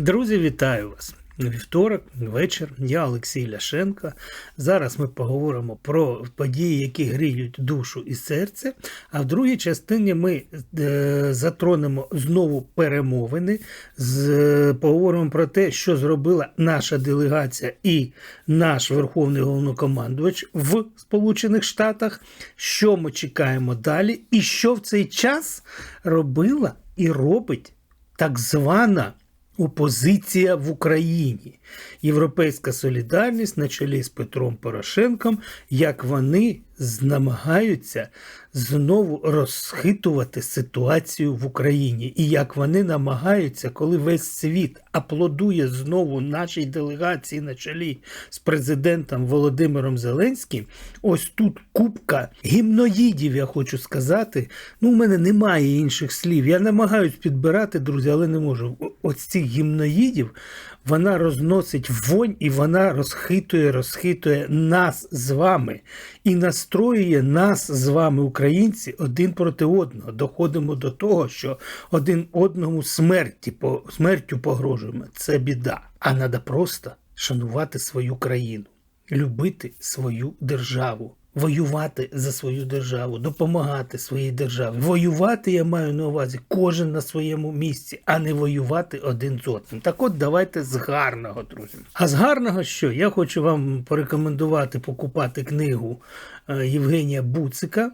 Друзі, вітаю вас! Вівторок, вечір, я Олексій Ляшенко. Зараз ми поговоримо про події, які гріють душу і серце. А в другій частині ми е, затронемо знову перемовини, з, поговоримо про те, що зробила наша делегація і наш Верховний головнокомандувач в Сполучених Штатах, що ми чекаємо далі, і що в цей час робила і робить так звана опозиція в Україні, Європейська солідарність на чолі з Петром Порошенком, як вони намагаються знову розхитувати ситуацію в Україні, і як вони намагаються, коли весь світ аплодує знову нашій делегації на чолі з президентом Володимиром Зеленським, ось тут купка гімноїдів, я хочу сказати. Ну, у мене немає інших слів. Я намагаюсь підбирати, друзі, але не можу. Ось цих гімноїдів вона розносить вонь і вона розхитує, розхитує нас з вами і настроює нас з вами, українці, один проти одного. Доходимо до того, що один одному смерті, по, смертю погрожуємо. Це біда. А треба просто шанувати свою країну, любити свою державу воювати за свою державу, допомагати своїй державі. Воювати я маю на увазі кожен на своєму місці, а не воювати один з одним. Так от давайте з гарного, друзі. А з гарного що? Я хочу вам порекомендувати покупати книгу е, Євгенія Буцика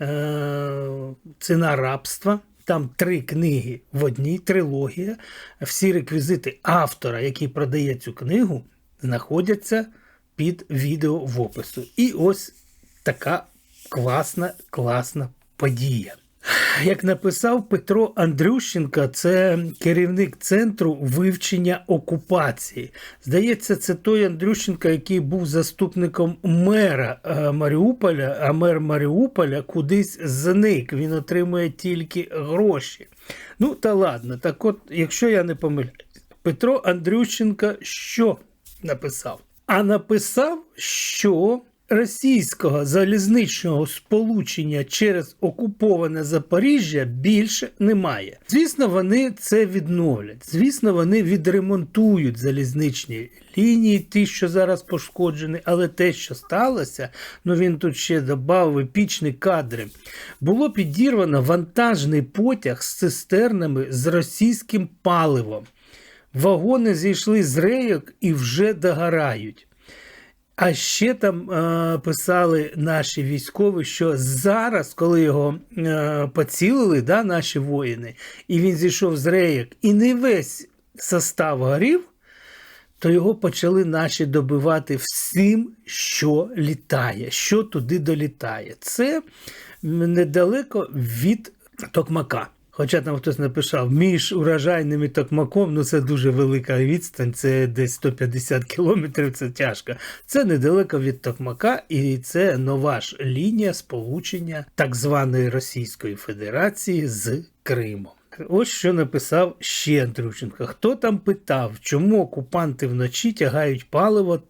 е, Ціна рабства. Там три книги в одній трилогія. Всі реквізити автора, який продає цю книгу, знаходяться під відео в опису. І ось така класна, класна подія. Як написав Петро Андрющенко, це керівник центру вивчення окупації. Здається, це той Андрющенко, який був заступником мера е, Маріуполя, а мер Маріуполя кудись зник. Він отримує тільки гроші. Ну, та ладно, так от, якщо я не помиляюсь, Петро Андрющенко що написав? А написав, що російського залізничного сполучення через окуповане Запоріжжя більше немає. Звісно, вони це відновлять. Звісно, вони відремонтують залізничні лінії, ті, що зараз пошкоджені, але те, що сталося, ну він тут ще додав епічні кадри. Було підірвано вантажний потяг з цистернами з російським паливом. Вагони зійшли з рейок і вже догорають. А ще там е, писали наші військові, що зараз, коли його е, поцілили, да, наші воїни, і він зійшов з рейок, і не весь состав горів, то його почали наші добивати всім, що літає, що туди долітає. Це недалеко від Токмака. Хоча там хтось написав, між урожайним і токмаком, ну це дуже велика відстань, це десь 150 кілометрів, це тяжко. Це недалеко від Токмака, і це нова ж лінія сполучення так званої Російської Федерації з Кримом. Ось що написав ще Андрющенко. Хто там питав, чому окупанти вночі тягають паливо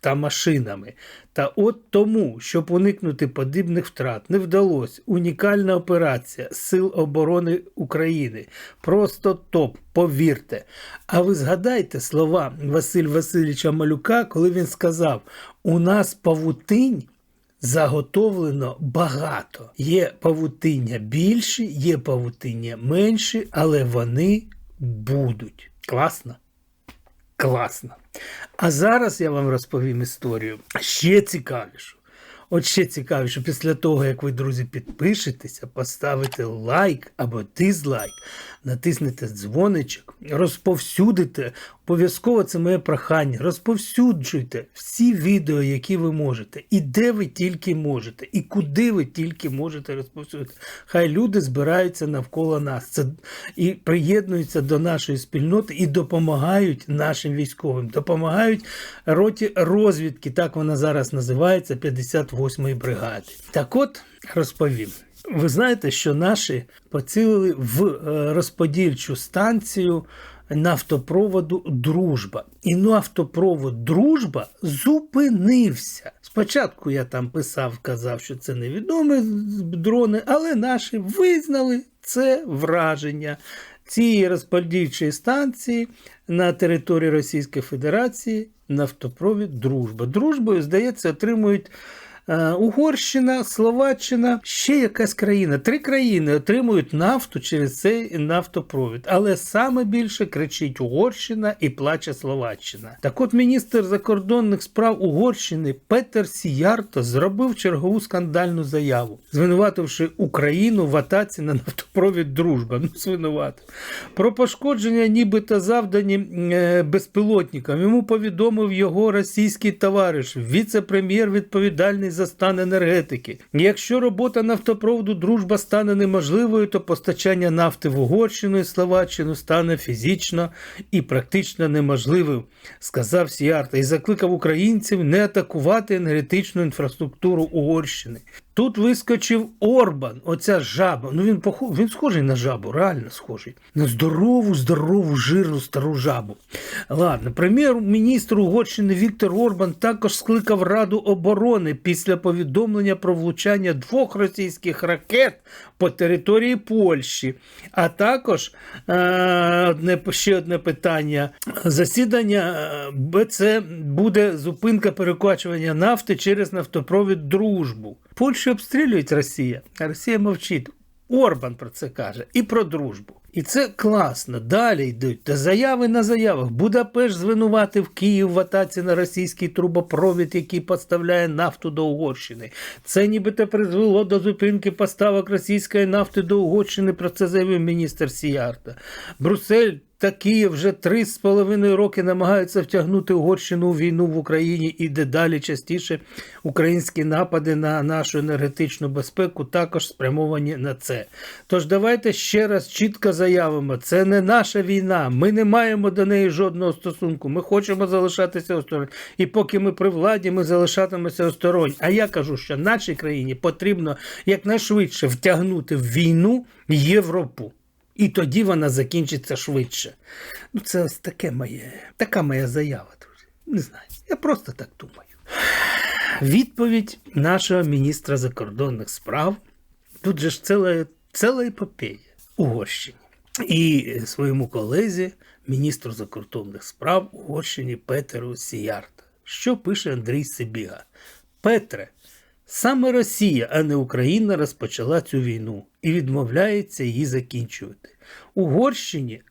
та машинами. Та от тому, щоб уникнути подібних втрат, не вдалося унікальна операція Сил оборони України. Просто топ, повірте. А ви згадайте слова Василь Васильовича Малюка, коли він сказав: у нас павутинь. Заготовлено багато. Є павутиння більші, є павутиння менші, але вони будуть. Класно? Класно. А зараз я вам розповім історію ще цікавішу. От ще цікавіше, після того, як ви, друзі, підпишетеся, поставите лайк або дизлайк, натиснете дзвоничок, розповсюдите. Обов'язково це моє прохання. Розповсюджуйте всі відео, які ви можете, і де ви тільки можете, і куди ви тільки можете розповсюдити. Хай люди збираються навколо нас це, і приєднуються до нашої спільноти і допомагають нашим військовим, допомагають роті розвідки, так вона зараз називається 58-ї бригади. Так от розповім. Ви знаєте, що наші поцілили в е, розподільчу станцію нафтопроводу Дружба. І нафтопровод Дружба зупинився. Спочатку я там писав, казав, що це невідомі дрони, але наші визнали це враження цієї розподільчої станції на території Російської Федерації нафтопровід Дружба. Дружбою, здається, отримують. Е, Угорщина, Словаччина, ще якась країна. Три країни отримують нафту через цей нафтопровід. Але саме більше кричить Угорщина і плаче Словаччина. Так от міністр закордонних справ Угорщини Петер Сіярто зробив чергову скандальну заяву, звинувативши Україну в атаці на нафтопровід Дружба. Ну, звинуватив. Про пошкодження, нібито завдані е, безпілотникам. Йому повідомив його російський товариш, віце-прем'єр відповідальний за стан енергетики. Якщо робота нафтопроводу Дружба стане неможливою, то постачання нафти в Угорщину і Словаччину стане фізично і практично неможливим, сказав Сіарта і закликав українців не атакувати енергетичну інфраструктуру Угорщини. Тут вискочив Орбан, оця жаба. Ну він пох... він схожий на жабу, реально схожий. На здорову, здорову, жирну стару жабу. Ладно, прем'єр-міністр Угорщини Віктор Орбан також скликав Раду оборони після повідомлення про влучання двох російських ракет по території Польщі. А також е- одне, ще одне питання. Засідання це БЦ буде зупинка перекачування нафти через нафтопровід Дружбу. Польщу обстрілюють Росія, а Росія мовчить. Орбан про це каже і про дружбу. І це класно. Далі йдуть та заяви на заявах. Будапешт звинуватив Київ в атаці на російський трубопровід, який поставляє нафту до Угорщини. Це нібито призвело до зупинки поставок російської нафти до Угорщини. Про це заявив міністр Сіярта. Брюссель та Київ вже три з половиною роки намагаються втягнути Угорщину у війну в Україні і дедалі частіше українські напади на нашу енергетичну безпеку також спрямовані на це. Тож давайте ще раз чітко заявимо: це не наша війна. Ми не маємо до неї жодного стосунку. Ми хочемо залишатися осторонь. І поки ми при владі, ми залишатимемося осторонь. А я кажу, що нашій країні потрібно якнайшвидше втягнути в війну Європу. І тоді вона закінчиться швидше. Ну, це ось таке моє, така моя заява, друзі. Не знаю. Я просто так думаю. Відповідь нашого міністра закордонних справ. Тут же ж ціла, ціла епопея Угорщині. І своєму колезі, міністру закордонних справ Угорщині Петеру Сіярта. Що пише Андрій Сибіга? Петре, Саме Росія, а не Україна розпочала цю війну і відмовляється її закінчувати. Угорщині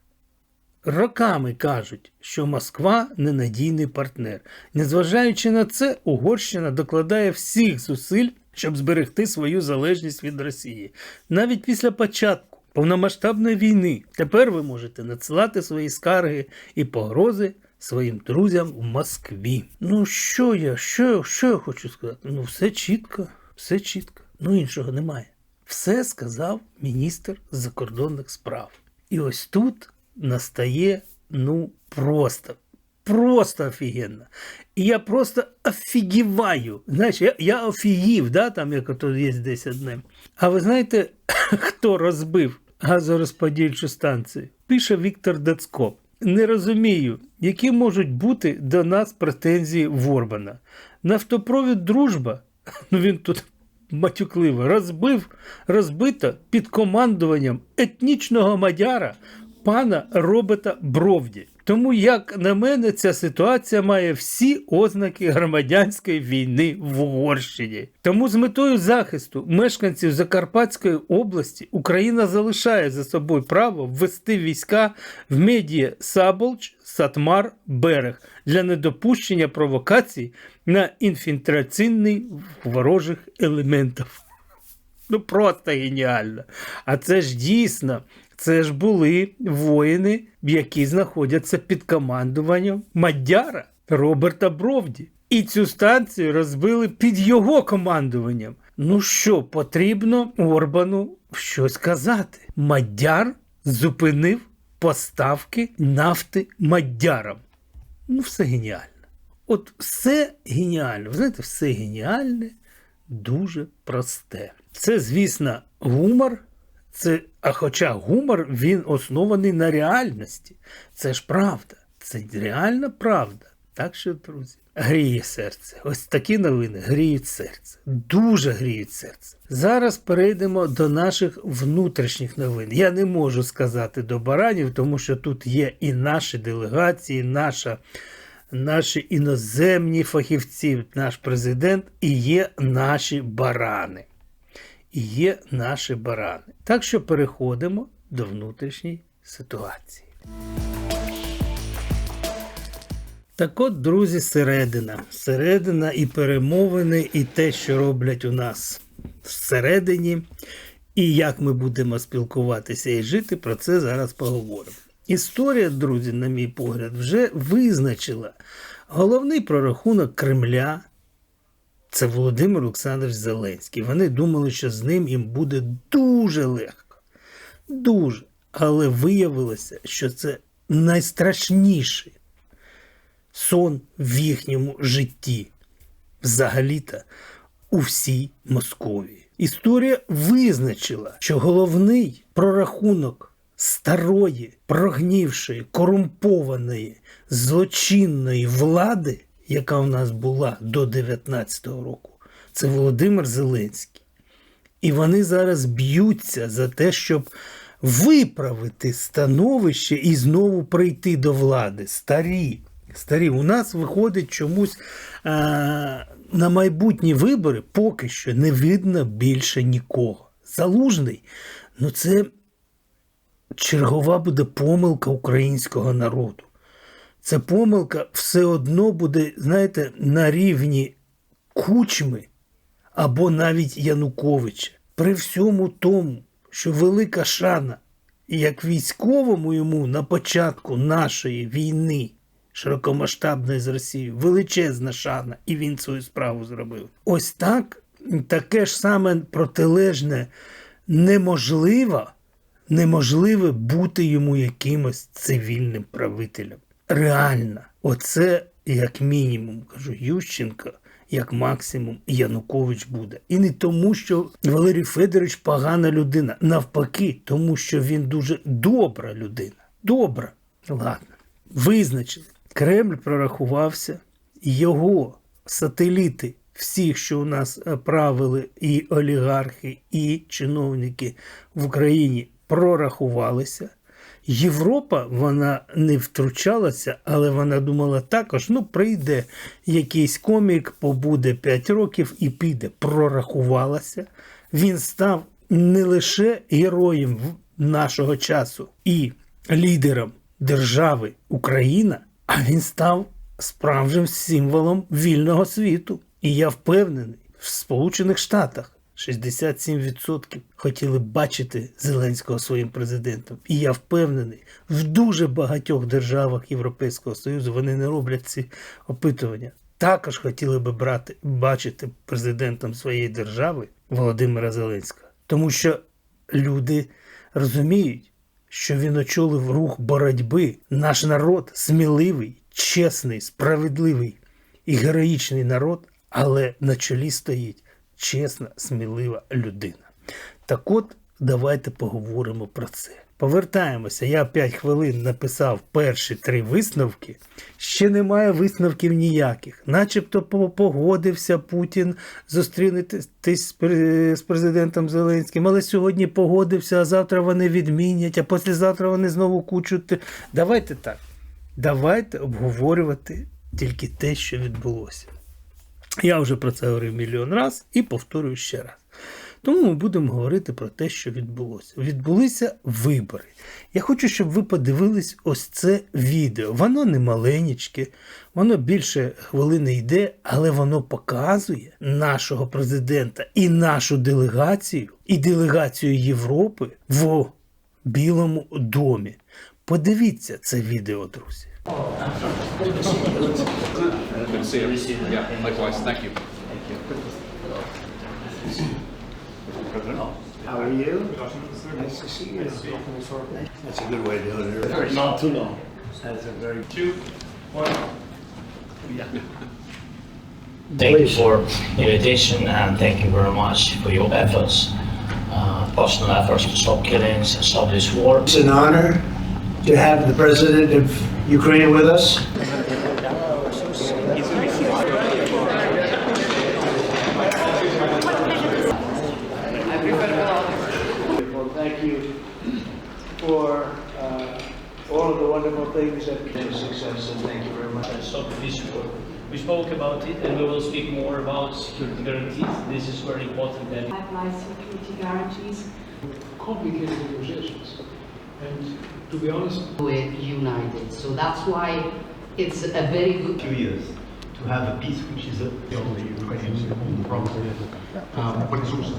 роками кажуть, що Москва ненадійний партнер. Незважаючи на це, Угорщина докладає всіх зусиль, щоб зберегти свою залежність від Росії. Навіть після початку повномасштабної війни тепер ви можете надсилати свої скарги і погрози своїм друзям в Москві. Ну, що я, що, що я хочу сказати? Ну, все чітко, все чітко. Ну, іншого немає. Все сказав міністр закордонних справ. І ось тут настає, ну, просто. Просто офігенно. І я просто офігіваю. Знаєш, я, я офігів, да, там як ото є десь одне. А ви знаєте, хто розбив газорозподільчу станцію? Пише Віктор Дацько. Не розумію, які можуть бути до нас претензії Ворбана. Нафтопровід Дружба, ну він тут матюкливо, розбив, розбито під командуванням етнічного мадяра пана Робота Бровді. Тому, як на мене, ця ситуація має всі ознаки громадянської війни в Угорщині. Тому з метою захисту мешканців Закарпатської області Україна залишає за собою право ввести війська в медіа Саболч, Сатмар, Берег для недопущення провокацій на інфільтраційний ворожих елементів. Ну просто геніально. А це ж дійсно, це ж були воїни, які знаходяться під командуванням Мадяра Роберта Бровді. І цю станцію розбили під його командуванням. Ну що, потрібно Орбану щось казати. Мадяр зупинив поставки нафти Мадярам. Ну, все геніально. От все геніально. Ви знаєте, все геніальне, дуже просте. Це, звісно, гумор, це А хоча гумор він оснований на реальності. Це ж правда. Це реальна правда. Так що, друзі, гріє серце. Ось такі новини гріють серце. Дуже гріють серце. Зараз перейдемо до наших внутрішніх новин. Я не можу сказати до баранів, тому що тут є і наші делегації, наша, наші іноземні фахівці, наш президент, і є наші барани. Є наші барани. Так що переходимо до внутрішньої ситуації. Так от, друзі, середина. Середина і перемовини, і те, що роблять у нас всередині, і як ми будемо спілкуватися і жити, про це зараз поговоримо. Історія, друзі, на мій погляд, вже визначила головний прорахунок Кремля. Це Володимир Олександрович Зеленський. Вони думали, що з ним їм буде дуже легко. Дуже. Але виявилося, що це найстрашніший сон в їхньому житті. Взагалі-то у всій Московії. Історія визначила, що головний прорахунок старої, прогнівшої, корумпованої, злочинної влади, яка у нас була до 19-го року, це Володимир Зеленський. І вони зараз б'ються за те, щоб виправити становище і знову прийти до влади. Старі. Старі, у нас виходить чомусь а, на майбутні вибори поки що не видно більше нікого. Залужний, ну це чергова буде помилка українського народу. Це помилка все одно буде, знаєте, на рівні кучми або навіть Януковича. При всьому тому, що велика шана, як військовому йому на початку нашої війни, широкомасштабної з Росією, величезна шана, і він свою справу зробив. Ось так, таке ж саме протилежне неможливо, неможливе бути йому якимось цивільним правителем. Реально, оце як мінімум, кажу, Ющенко, як максимум Янукович буде. І не тому, що Валерій Федорович погана людина. Навпаки, тому що він дуже добра людина. Добра. Ладно, визначили. Кремль прорахувався, його сателіти, всіх, що у нас е, правили, і олігархи, і чиновники в Україні прорахувалися. Європа вона не втручалася, але вона думала також: ну, прийде якийсь комік, побуде 5 років і піде. Прорахувалася. Він став не лише героєм нашого часу і лідером держави Україна, а він став справжнім символом вільного світу. І я впевнений, в Сполучених Штатах 67% хотіли бачити Зеленського своїм президентом. І я впевнений, в дуже багатьох державах Європейського Союзу вони не роблять ці опитування. Також хотіли би брати, бачити президентом своєї держави Володимира Зеленського. Тому що люди розуміють, що він очолив рух боротьби. Наш народ сміливий, чесний, справедливий і героїчний народ, але на чолі стоїть чесна, смілива людина. Так от, давайте поговоримо про це. Повертаємося. Я 5 хвилин написав перші три висновки. Ще немає висновків ніяких. Начебто погодився Путін зустрінутись з президентом Зеленським, але сьогодні погодився, а завтра вони відмінять, а післязавтра вони знову кучуть. Давайте так. Давайте обговорювати тільки те, що відбулося. Я вже про це говорив мільйон раз і повторюю ще раз. Тому ми будемо говорити про те, що відбулося. Відбулися вибори. Я хочу, щоб ви подивились ось це відео. Воно не маленечке, воно більше хвилини йде, але воно показує нашого президента і нашу делегацію, і делегацію Європи в Білому домі. Подивіться це відео, друзі. Good to see you. Yeah, likewise. Thank you. How are you? Nice to see you. That's a good way of doing it. Not too long. That's a very. Two, one. Yeah. Thank you for invitation and thank you very much for your efforts. uh, personal efforts to stop killings, stop this war. It's an honor to have the president of Ukraine with us. Well, thank you for uh, all of the wonderful things that bring success, and thank you very much. stop this war. We spoke about it and we will speak more about security guarantees. This is very important that pipeline security guarantees. complicated negotiations. And to be honest, we're united. So that's why it's a very good few years to have a peace which is a, the only Ukrainians own problem. Um, but it's also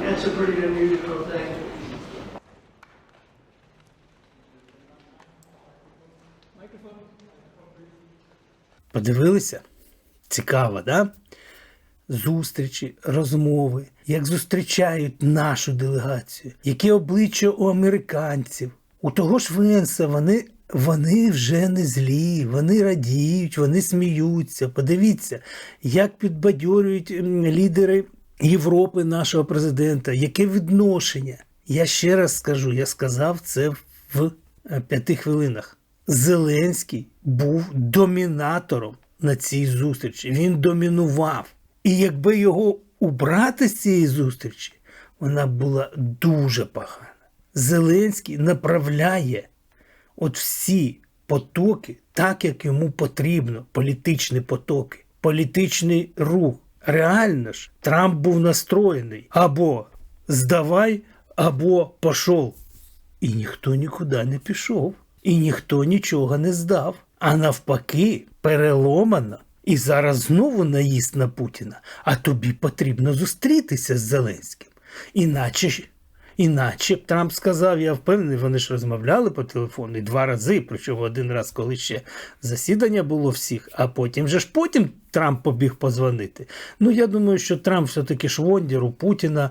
That's a pretty unusual thing. Подивилися? Цікаво, да? Зустрічі, розмови, як зустрічають нашу делегацію, які обличчя у американців. У того ж Венса вони, вони вже не злі, вони радіють, вони сміються. Подивіться, як підбадьорюють лідери Європи нашого президента, яке відношення. Я ще раз скажу, я сказав це в е, п'яти хвилинах. Зеленський був домінатором на цій зустрічі. Він домінував. І якби його убрати з цієї зустрічі, вона була дуже погана. Зеленський направляє от всі потоки так, як йому потрібно, політичні потоки, політичний рух. Реально ж, Трамп був настроєний або здавай, або пішов. І ніхто нікуди не пішов, і ніхто нічого не здав. А навпаки, переломано. І зараз знову наїзд на Путіна. А тобі потрібно зустрітися з Зеленським. Іначе, іначе б Трамп сказав, я впевнений, вони ж розмовляли по телефону і два рази, причому один раз, коли ще засідання було всіх, а потім же ж потім Трамп побіг позвонити. Ну, я думаю, що Трамп все-таки швондір у Путіна.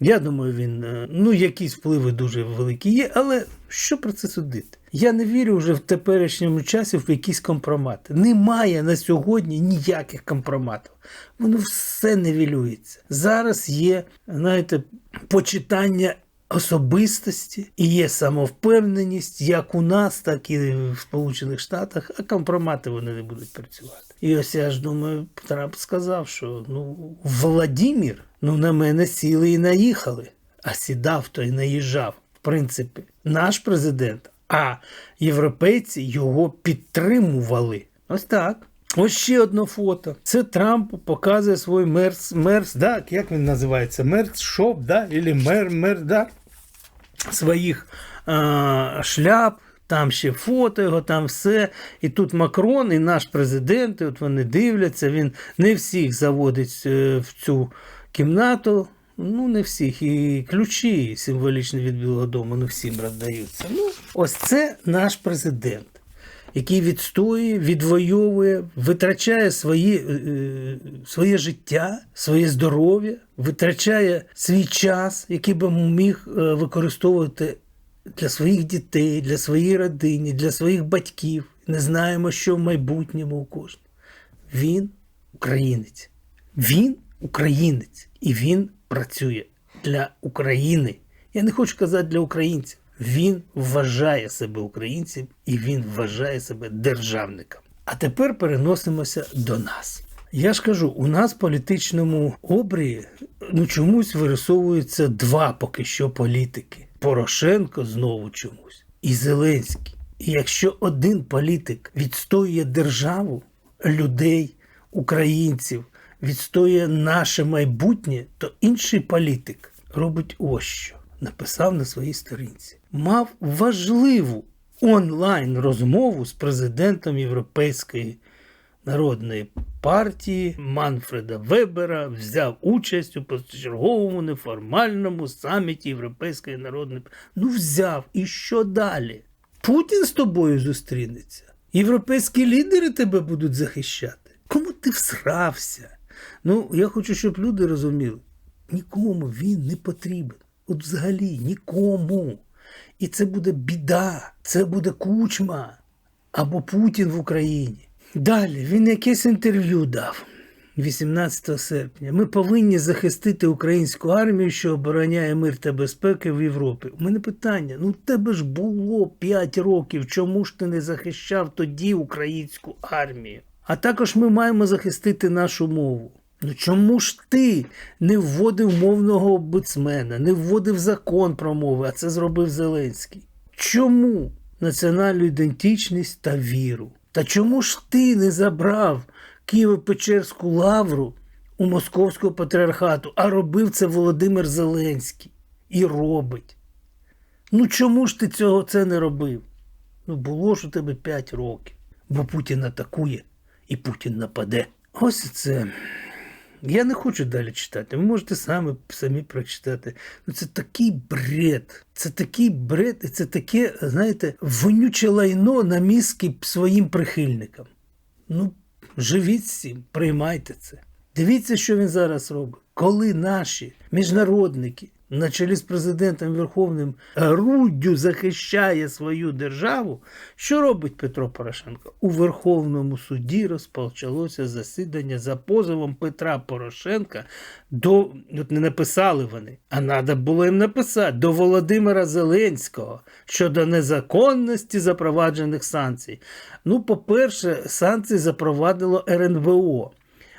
Я думаю, він е, ну якісь впливи дуже великі є, але що про це судити? Я не вірю вже в теперішньому часі в якісь компромати. Немає на сьогодні ніяких компроматів. Воно все невілюється. Зараз є, знаєте, почитання особистості і є самовпевненість як у нас, так і в Сполучених Штатах, а компромати вони не будуть працювати. І ось я ж думаю, Трамп сказав, що ну Владімір, ну на мене сіли і наїхали, а сідав то й наїжджав. Принципі, наш президент, а європейці його підтримували. Ось так. Ось ще одне фото. Це Трамп показує свій мерс, мерс, да, як він називається? Мерс шоп, да? Или мер, мер, да? своїх а, шляп, там ще фото його, там все. І тут Макрон, і наш президент, і от вони дивляться, він не всіх заводить е, в цю кімнату. Ну, не всіх. І ключі символічні від Білого Дому не всім роздаються. Ну, ось це наш президент, який відстоює, відвоює, витрачає свої, е, е, своє життя, своє здоров'я, витрачає свій час, який би міг е, використовувати для своїх дітей, для своєї родини, для своїх батьків. Не знаємо, що в майбутньому у кожного. Він українець. Він українець. І він працює для України. Я не хочу казати для українців. Він вважає себе українцем і він вважає себе державником. А тепер переносимося до нас. Я ж кажу, у нас в політичному обрії ну чомусь вирисовуються два поки що політики. Порошенко знову чомусь і Зеленський. І якщо один політик відстоює державу, людей, українців, відстоює наше майбутнє, то інший політик робить ось що. Написав на своїй сторінці. Мав важливу онлайн розмову з президентом Європейської народної партії Манфреда Вебера взяв участь у позачерговому неформальному саміті Європейської народної партії. Ну, взяв. І що далі? Путін з тобою зустрінеться. Європейські лідери тебе будуть захищати. Кому ти всрався? Ну, я хочу, щоб люди розуміли, нікому він не потрібен. От взагалі нікому. І це буде біда, це буде кучма або Путін в Україні. Далі він якесь інтерв'ю дав. 18 серпня. Ми повинні захистити українську армію, що обороняє мир та безпеку в Європі. У мене питання: ну тебе ж було 5 років. Чому ж ти не захищав тоді українську армію? А також ми маємо захистити нашу мову. Ну чому ж ти не вводив мовного омбудсмена, не вводив закон про мови, а це зробив Зеленський? Чому національну ідентичність та віру? Та чому ж ти не забрав Києво-Печерську лавру у Московського патріархату, а робив це Володимир Зеленський і робить? Ну чому ж ти цього це не робив? Ну було ж у тебе 5 років, бо Путін атакує і Путін нападе. Ось це. Я не хочу далі читати. Ви можете самі, самі прочитати. Ну, це такий бред. Це такий бред, і це таке, знаєте, вонюче лайно на мізки своїм прихильникам. Ну, живіть з цим, приймайте це. Дивіться, що він зараз робить. Коли наші міжнародники на чолі з президентом Верховним груддю захищає свою державу, що робить Петро Порошенко? У Верховному суді розпочалося засідання за позовом Петра Порошенка до от не написали вони, а треба було їм написати до Володимира Зеленського щодо незаконності запроваджених санкцій. Ну, по-перше, санкції запровадило РНБО.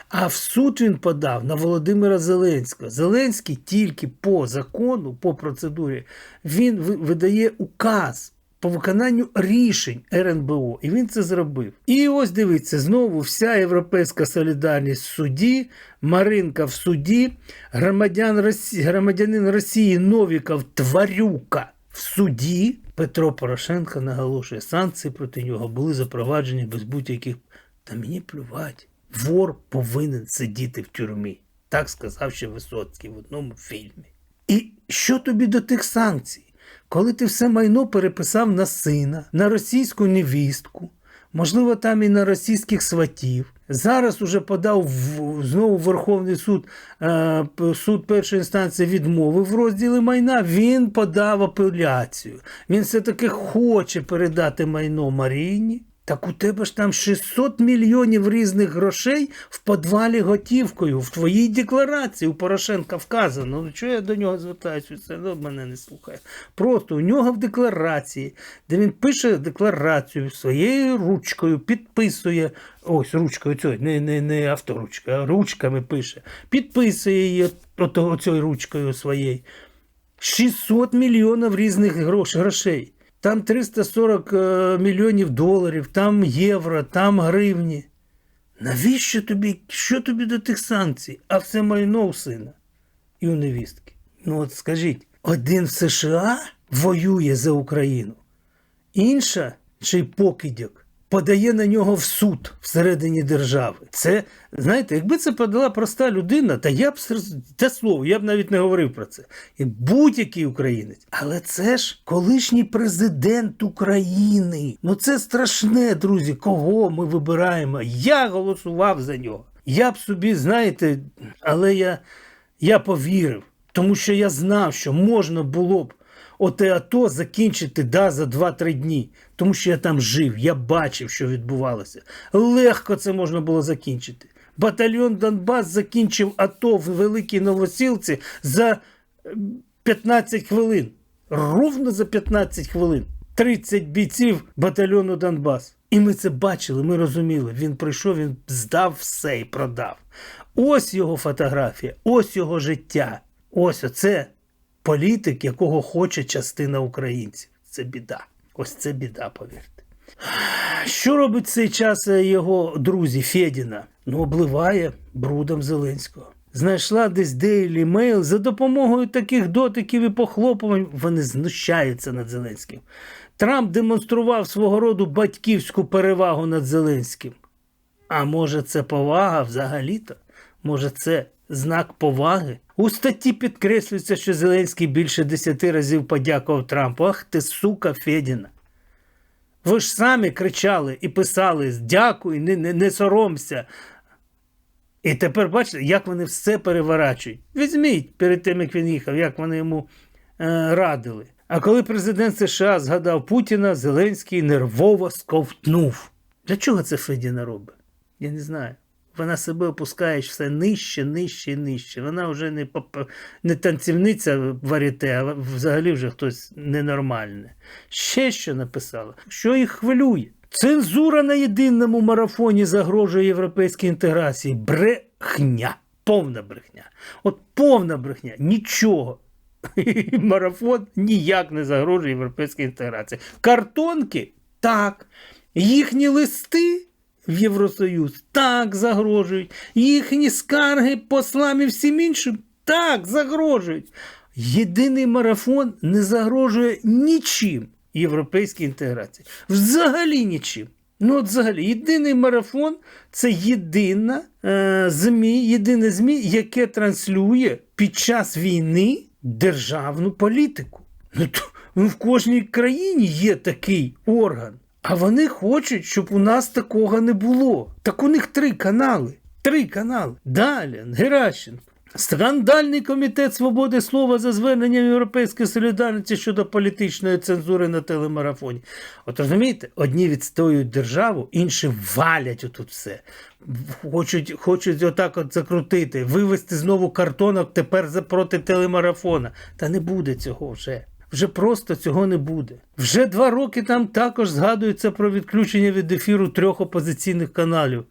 А в суд він подав на Володимира Зеленського. Зеленський тільки по закону, по процедурі, він видає указ по виконанню рішень РНБО. І він це зробив. І ось дивіться, знову вся європейська солідарність в суді, Маринка в суді, громадян Росії, громадянин Росії Новіков Тварюка в суді. Петро Порошенко наголошує, санкції проти нього були запроваджені без будь-яких. Та мені плювати. Вор повинен сидіти в тюрмі. Так сказав ще Висоцький в одному фільмі. І що тобі до тих санкцій? Коли ти все майно переписав на сина, на російську невістку, можливо, там і на російських сватів. Зараз уже подав в, знову Верховний суд, е, суд першої інстанції відмовив в розділі майна. Він подав апеляцію. Він все-таки хоче передати майно Маріні. Так у тебе ж там 600 мільйонів різних грошей в подвалі готівкою. В твоїй декларації у Порошенка вказано. Ну чого я до нього звертаюся? Це ну, мене не слухає. Просто у нього в декларації, де він пише декларацію своєю ручкою, підписує. Ось ручкою цією, не, не, не авторучкою, а ручками пише. Підписує її ото, ручкою своєю. 600 мільйонів різних грош, грошей. Там 340 е, мільйонів доларів, там євро, там гривні. Навіщо тобі? Що тобі до тих санкцій? А все майно у сина і у невістки. Ну от скажіть, один в США воює за Україну, інша, чи покидьок, подає на нього в суд всередині держави. Це, знаєте, якби це подала проста людина, та я б те слово, я б навіть не говорив про це. І будь-який українець. Але це ж колишній президент України. Ну це страшне, друзі, кого ми вибираємо. Я голосував за нього. Я б собі, знаєте, але я, я повірив, тому що я знав, що можна було б оте АТО закінчити да, за 2-3 дні. Тому що я там жив, я бачив, що відбувалося. Легко це можна було закінчити. Батальйон Донбас закінчив АТО в Великій Новосілці за е, 15 хвилин. Ровно за 15 хвилин. 30 бійців батальйону Донбас. І ми це бачили, ми розуміли. Він прийшов, він здав все і продав. Ось його фотографія, ось його життя. Ось оце політик, якого хоче частина українців. Це біда. Ось це біда, повірте. Що робить в цей час його друзі Федіна? Ну, обливає брудом Зеленського. Знайшла десь Daily Mail. За допомогою таких дотиків і похлопувань вони знущаються над Зеленським. Трамп демонстрував свого роду батьківську перевагу над Зеленським. А може, це повага взагалі-то? Може, це знак поваги? У статті підкреслюється, що Зеленський більше десяти разів подякував Трампу. Ах ти, сука, Федіна. Ви ж самі кричали і писали дякуй, не, не, не соромся. І тепер бачите, як вони все переворачують. Візьміть перед тим, як він їхав, як вони йому е, радили. А коли президент США згадав Путіна, Зеленський нервово сковтнув. Для чого це Федіна робить? Я не знаю. Вона себе опускає все нижче, нижче і нижче. Вона вже не, не танцівниця варіте, а взагалі вже хтось ненормальне. Ще що написала? Що їх хвилює? Цензура на єдиному марафоні загрожує європейській інтеграції. Брехня. Повна брехня. От повна брехня. Нічого. Марафон ніяк не загрожує європейській інтеграції. Картонки так. Їхні листи в Євросоюз так загрожують. Їхні скарги послам і всім іншим так загрожують. Єдиний марафон не загрожує нічим європейській інтеграції. Взагалі нічим. Ну, от взагалі, єдиний марафон це єдина е, ЗМІ, єдине ЗМІ, яке транслює під час війни державну політику. Ну, то, ну, в кожній країні є такий орган. А вони хочуть, щоб у нас такого не було. Так у них три канали. Три канали. Далі, Геращенко. Скандальний комітет свободи слова за зверненням Європейської солідарності щодо політичної цензури на телемарафоні. От розумієте, одні відстоюють державу, інші валять отут все. Хочуть, хочуть отак от закрутити, вивести знову картонок тепер проти телемарафона. Та не буде цього вже. Вже просто цього не буде. Вже два роки там також згадується про відключення від ефіру трьох опозиційних каналів.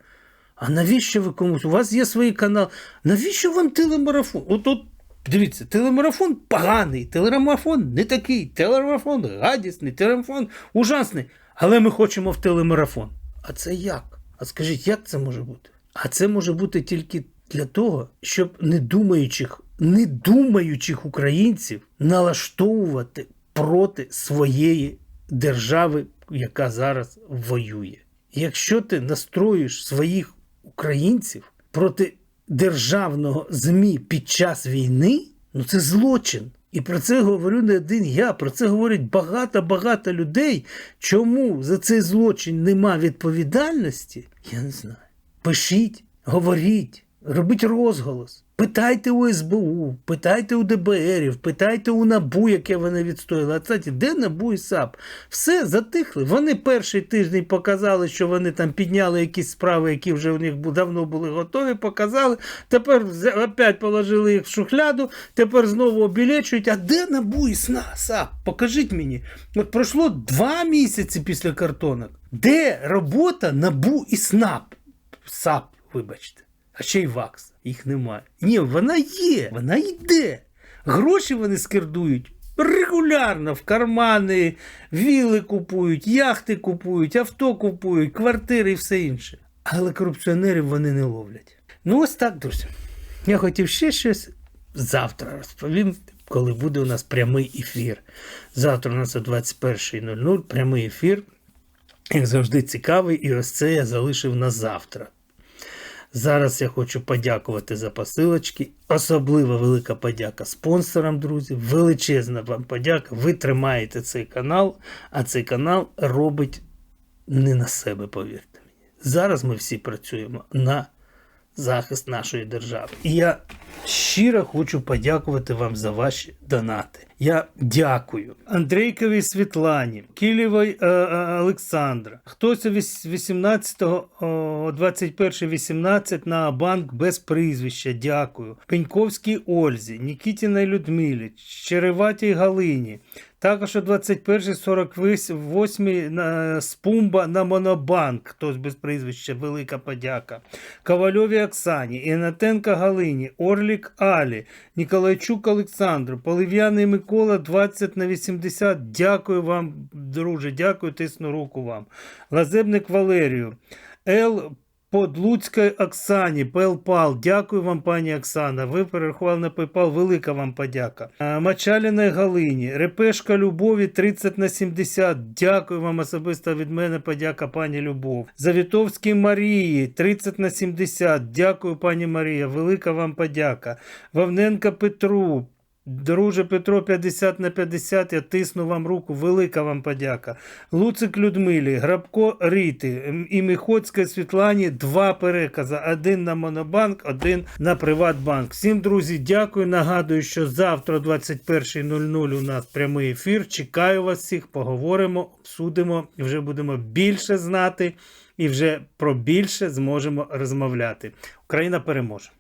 А навіщо ви комусь? У вас є свої канали. Навіщо вам телемарафон? От от дивіться, телемарафон поганий, телемарафон не такий, телемарафон гадісний, телемарафон ужасний. Але ми хочемо в телемарафон. А це як? А скажіть, як це може бути? А це може бути тільки для того, щоб недумаючих, недумаючих українців налаштовувати проти своєї держави, яка зараз воює. Якщо ти настроїш своїх українців проти державного ЗМІ під час війни, ну це злочин. І про це говорю не один я. Про це говорять багато-багато людей. Чому за цей злочин нема відповідальності? Я не знаю. Пишіть, говоріть, робіть розголос. Питайте у СБУ, питайте у ДБРів, питайте у НАБУ, яке вони відстояли. А кстати, де НАБУ і САП? Все затихли. Вони перший тиждень показали, що вони там підняли якісь справи, які вже у них давно були готові, показали. Тепер опять положили їх в шухляду, тепер знову обілечують. А де НАБУ і САП? Покажіть мені. От пройшло два місяці після картонок. Де робота НАБУ і СНАП? САП, вибачте. А ще й ВАКС. Їх немає. Ні, вона є, вона йде. Гроші вони скердують регулярно в кармани, віли купують, яхти купують, авто купують, квартири і все інше. Але корупціонерів вони не ловлять. Ну, ось так, друзі. Я хотів ще щось завтра розповім, коли буде у нас прямий ефір. Завтра у нас о 21.00 прямий ефір. Як завжди, цікавий, і ось це я залишив на завтра. Зараз я хочу подякувати за посилочки. Особливо велика подяка спонсорам, друзі. Величезна вам подяка. Ви тримаєте цей канал, а цей канал робить не на себе, повірте мені. Зараз ми всі працюємо на захист нашої держави. І я щиро хочу подякувати вам за ваші донати. Я дякую Андрейковій Світлані, Кілєвій е, е, Олександра. Хтось о віс- 18-го, 21-18 на банк без прізвища. Дякую. Пеньковській Ользі, Нікітіній Людмилі, Череватій Галині. Також о 21.48 на Спумба на Монобанк. Хтось без прізвища, велика подяка. Ковальові Оксані, Інатенка Галині, Орлік Алі, Ніколайчук Олександру, Полив'яний Микола 20 на 80. Дякую вам, друже, дякую, тисну руку вам. Лазебник Валерію. Л. Подлуцької Оксані, PayPal. Дякую вам, пані Оксана. Ви перерахували на PayPal. Велика вам подяка. А, Мачаліної Галині, Репешка Любові 30 на 70. Дякую вам особисто від мене. Подяка, пані Любов. Завітовській Марії 30 на 70. Дякую, пані Марія. Велика вам подяка. Вовненка Петру. Друже Петро 50 на 50, я тисну вам руку, велика вам подяка. Луцик Людмилі, Грабко Ріти і Міхоцькій Світлані два перекази. Один на Монобанк, один на Приватбанк. Всім, друзі, дякую. Нагадую, що завтра о 21.00 у нас прямий ефір. Чекаю вас всіх, поговоримо, обсудимо і вже будемо більше знати і вже про більше зможемо розмовляти. Україна переможе.